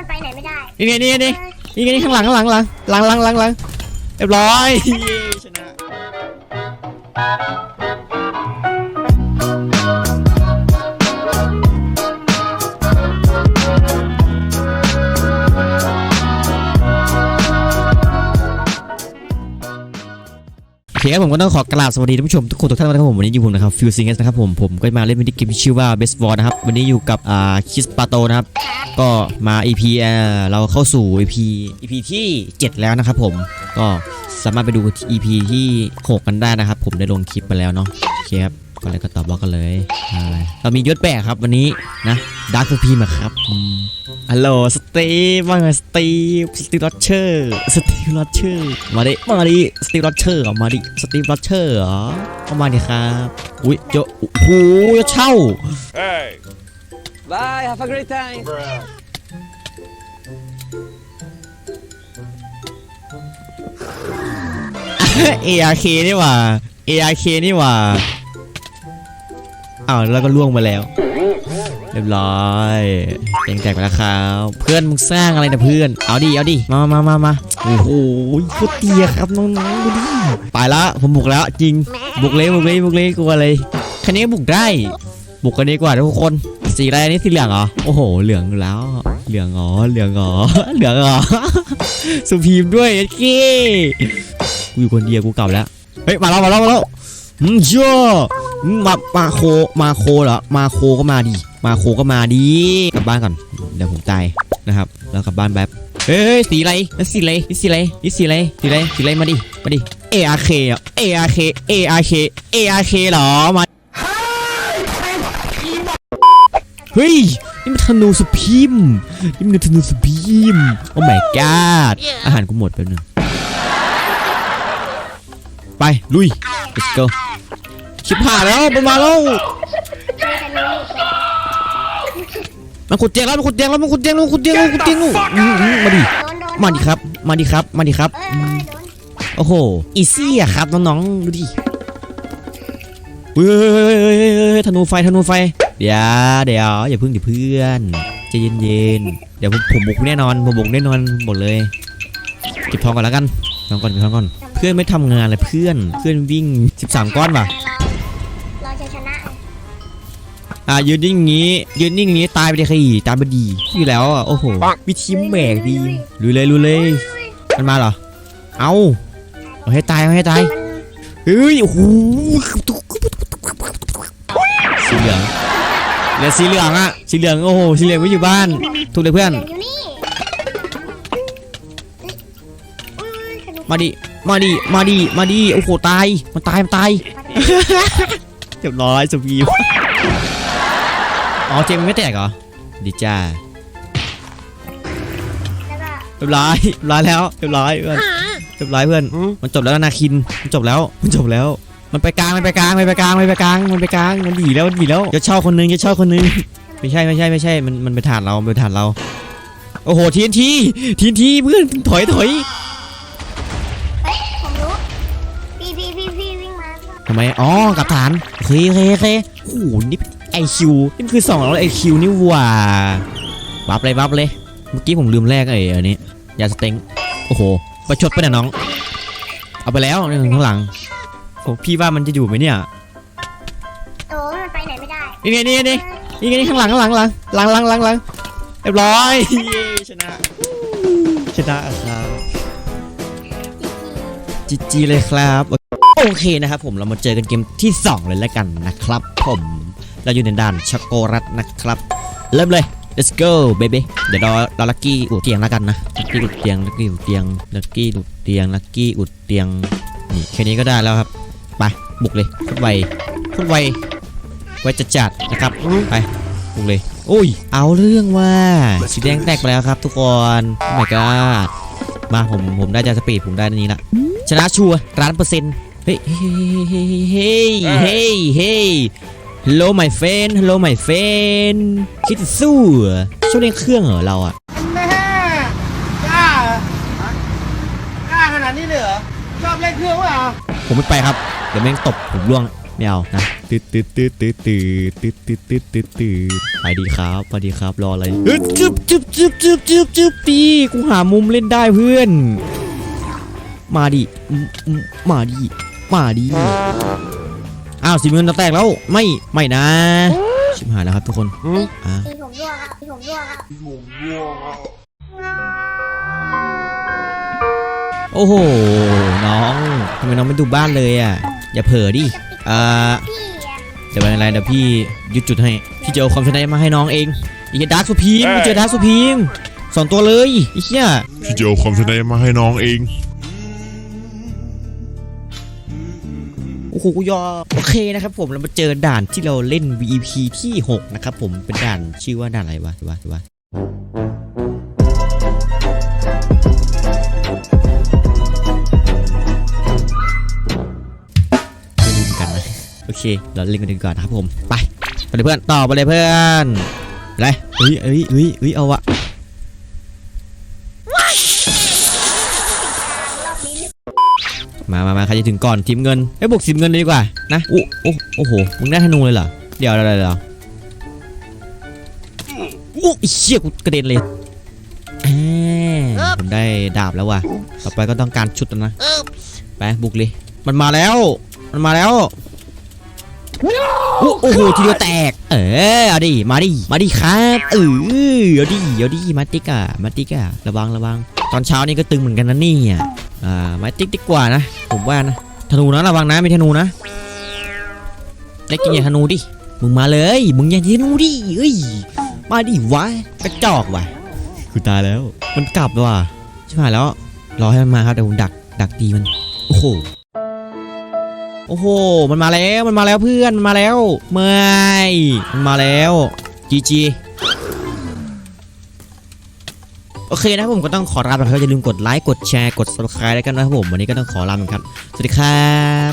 มันไปไหนไม่ได้นี่ไงนี่ไงนี่นี่ไงนี่ข้างหลังข้างหลังหลังหลังหลังหลังหลังเรียบร้อยชนะ โอเคครับผมก็ต้องขอกราบสวัสดีท่านผู้ชมทุกคนทุกท่านนะครับผมวันนี้อยู่ผมนะครับฟิวซิงเกสนะครับผมผมก็มาเล่นมินิเกมที่ชื่อว่า Best War นะครับวันนี้อยู่กับอ่าคิสปาโตนะครับก็มา EP เอ่อเราเข้าสู่ EP EP ที่ 7 แล้วนะครับผมก็สามารถไปดู EP ที่ 6 กันได้นะครับ ผมได้ลงคลิปไปแล้วเนาะโอเคครับก็เลยก็ตอบบล็อกกันเลยอะไรเรามียศแบกครับวันนี้นะดาร์คพีมาครับฮัลโหลส ตีฟว่าไงสตีฟสตีฟโรเชอร์สตีฟโรเชอร์มาดิมาดิสตีฟโรเชอร์ออกมาดิสตีฟโรเชอร์เหรอเข้ามาดิครับอุ้ยเจอโอ้โหเช่า Hey! Bye, have a great time. ARK นี่หว่า ARK นี่หว่าอ้าวแล้วก็ล่วงมาแล้ว เรียบร้อยเจ๋งแจกไปแล้วครับ เพื่อนมึงสร้างอะไรนะเพื่อน เอาดิ เอาดิ มามามามาโอ้โหโคตรเตี้ยครับน้องๆดูดิ ไปละผมบุกแล้วจริง บุกเลยบุกเลยบุกเลยกลัวเลยคันนี้บุกได้ บุกกันดีกว่าทุกคน สีอะไรนี่สีเหลืองเหรอ โอ้โห เหลืองแล้ว เหลืองอ๋อ เหลืองอ๋อ เหลืองอ๋อ สุพีมด้วยเก้กูอยู่คนเดียวกูกลับแล้ว เฮ้ย มาแล้วมาแล้วมาแล้วอืมเชื่อมมามาโค มาโคเหรอ มาโคก็มาดี มาโคก็มาดีกลับบ้านก่อนเดี๋ยวผมตายนะครับแล้วกลับบ้านแป๊บเฮ้ยสีอะไรนี่นสีอะไรนี่สีอะไรนี่สีอะไรสีอะไรสีอะไรมาดิมาดิ ARK อะ ARK ARK ARK หรอมาเฮ้ยนี่มันธนูสพิมนี่มันธนูสพิมโอ้ my god อาหารกูหมดแป๊บนึงไป ลุย let's go ชิบหายแล้วมันมาแล้ว มันขุดเตียงแล้วมันขุดเตียงแล้วมันขุดเตียงแล้วมันขุดเตียงแล้วมันขุดเตียงแล้วอื้อหือมาดิโดนโดนมาดิครับ มาดิครับ มาดิครับเอ้ยเอ้ยโดนโอ้โห อีซี่อะครับน้องๆ ดูดิเฮ้ยเฮ้ยเฮ้ยเฮ้ยเฮ้ยธนูไฟธนูไฟ เดี๋ยวเดี๋ยวอย่าพึ่งดิเพื่อนใจเย็นๆ เดี๋ยวผมผมบุกแน่นอน ผมบุกแน่นอนหมดเลยเก็บทองก่อนแล้วกันทองก่อนเก็บทองก่อน เพื่อนไม่ทำงานเลยเพื่อน เพื่อนวิ่ง 13 ก้อนว่ะเราจะชนะ อะยืนนิ่งอย่างงี้ยืนนิ่งอย่างงี้ตายไปเลยค่ะตายไปดีอยู่แล้วอะโอ้โหวิธีแบกดีลุยเลยลุยเลยมันมาเหรอเอาเอาให้ตายเอาให้ตายเฮ้ยโอ้โหสีเหลืองเหลือสีเหลืองอะสีเหลืองโอ้โหสีเหลืองไม่อยู่บ้านถูกเลยเพื่อน มาดิมาดิมาดิมาดิโอ้โหตายมันตายมันตายเรียบร้อยสวีม อ๋อเจมส์ไม่แตกเหรอ ดีจ้าแล้วก็เรียบร้อยเรียบร้อยแล้วเรียบร้อยเพื่อนเรียบร้อยเพื่อน มันจบแล้วนาคิน มันจบแล้ว มันจบแล้ว มันไปกลางมันไปกลางมันไปกลางมันไปกลางมันไปกลางมันดีแล้วมันดีแล้วจะเช่าคนนึงจะเช่าคนนึงไม่ใช่ไม่ใช่ไม่ใช่ มันมันไปฐานเรามันไปฐานเรา โอ้โหทีนทีทีนทีเพื่อนถอยถอยเฮ้ยผมรู้พี่พี่พี่พี่วิ่งมาทำไมอ๋อกับฐานโอเคโอเคโอเคโอ้โหนี่ ไอคิวนี่มันคือสองแล้วไอคิวนี่หว่าบัฟเลยบัฟเลย เมื่อกี้ผมลืมแรกไอ้อันนี้ยาสเต็งโอ้โห ประชดไปเนี่ยน้อง เอาไปแล้วนี่ข้างหลังโอ้พี่ว่ามันจะอยู่ไหมเนี่ยโอ้มันไปไหนไม่ได้นี่ไงนี่ไงนี่นี่ไงนี่ข้างหลังข้างหลังหลังหลังหลังหลังหลังเรียบร้อยเย้ชนะชนะครับจีจีเลยครับ โอเคนะครับผมเรามาเจอกันเกมที่ 2 เลยแล้วกันนะครับผม เราอยู่ในด่านช็อกโกแลตนะครับ เริ่มเลย let's go baby เดี๋ยวรอรอลักกี้อุดเตียงแล้วกันนะลักกี้อุดเตียงลักกี้อุดเตียงลักกี้อุดเตียงลักกี้อุดเตียงนี่แค่นี้ก็ได้แล้วครับไปบุกเลยโคตรไวโคตรไวไว้จะจัดนะครับไปบุกเลยโอ้ย เอาเรื่องว่าสีแดงแตกไปแล้วครับ ทุกคนโอ้ my god มาผมผมได้จะสปีดผมได้นี้ละชนะชัวร์ร้านเปอร์เซ็นต์เฮ้ยเฮ้ยเฮ้ยเฮ้ยเฮ้ย hello my friend hello my friend คิดจะสู้เหรอชอบเล่นเครื่องเหรอเราอะแม่กล้าเหรอฮะกล้าขนาดนี้เลยเหรอชอบเล่นเครื่องวะผมไม่ไปครับ เดี๋ยวแม่งตบผมล่วงไม่เอานะตืดตืดตืดตืดตืดตืดตืดตืดตืดตืดไปดีครับไปดีครับรออะไรเฮ้ยจึ๊บจึ๊บจึ๊บจึ๊บจึ๊บจึ๊บดีกูหามุมเล่นได้เพื่อน มาดิอืมอืมมาดิมาดิ อ้าวสีเงินจะแตกแล้วไม่ไม่นะชิบหายแล้วครับทุกคนอะตีผมร่วงครับตีผมร่วงครับโอ้โหน้องทำไมน้องไม่ดูบ้านเลยอะอย่าเผลอดิอ่าพี่อะเดี๋ยวเป็นอะไรเดี๋ยวพี่ยึดจุดให้พี่จะเอาความชนะมาให้น้องเองไอ้เหี้ยดาร์คสุพีมพี่เจอดาร์คสุพีมสองตัวเลยไอ้เหี้ย พี่จะเอาความชนะมาให้น้องเอง อ้โหกูยอโอเคนะครับผมเรามาเจอด่านที่เราเล่น VEP ที่ 6 นะครับผมเป็นด่านชื่อว่าด่านอะไรวะวะวะไม่รู้เหมือนกันนะโอเค เราเล่นกันดีกว่อนนะครับผม ไปไปเลยเพื่อน ต่อไปเลยเพื่อน ไปเลยเอ้ยเอ้ยเอ้ยเอ้ยเอาวะ มามามาใครจะถึงก่อนทีมเงินไอ้ยบวกสิบเงินเลยดีกว่านะโอ้โอ้โอ้โหมึงได้ธนูเลยเหรอเดี๋ยวเดี๋ยวเดี๋ยวโอ้ไอ้เชี่ยกูกระเด็นเลยผมได้ดาบแล้วว่ะต่อไปก็ต้องการชุดแล้วนะไปบุกเลยมันมาแล้ว มันมาแล้วโอ้โหทีเดียวแตก เออเอาดิมาดิมาดิครับเออเอาดิเอาดิมาติกะมาติกะระวังระวัง ตอนเช้านี่ก็ตึงเหมือนกันนะนี่ย อ่าไม้ติ๊กดีกว่านะผมว่านะธนูนะระวังนะมีธนูนะเล็กกินอย่าธนูดิมึงมาเลยมึงอย่าธนูดิเอ้ยมาดิวะกระจอกว่ะกูตายแล้ว มันกลับว่ะใชิบหายแล้วรอให้มันมาครับเดี๋ยวผมดักดักตีมันโอ้โหโอ้โห มันมาแล้ว มันมาแล้วเพื่อน มันมาแล้ว ไม่ มันมาแล้วจีจี โอเคนะครับผมก็ต้องขอลาไปครับอย่าลืมกดไลค์กดแชร์กด subscribe แล้วกันนะครับผมวันนี้ก็ต้องขอลาไปครับสวัสดีครับ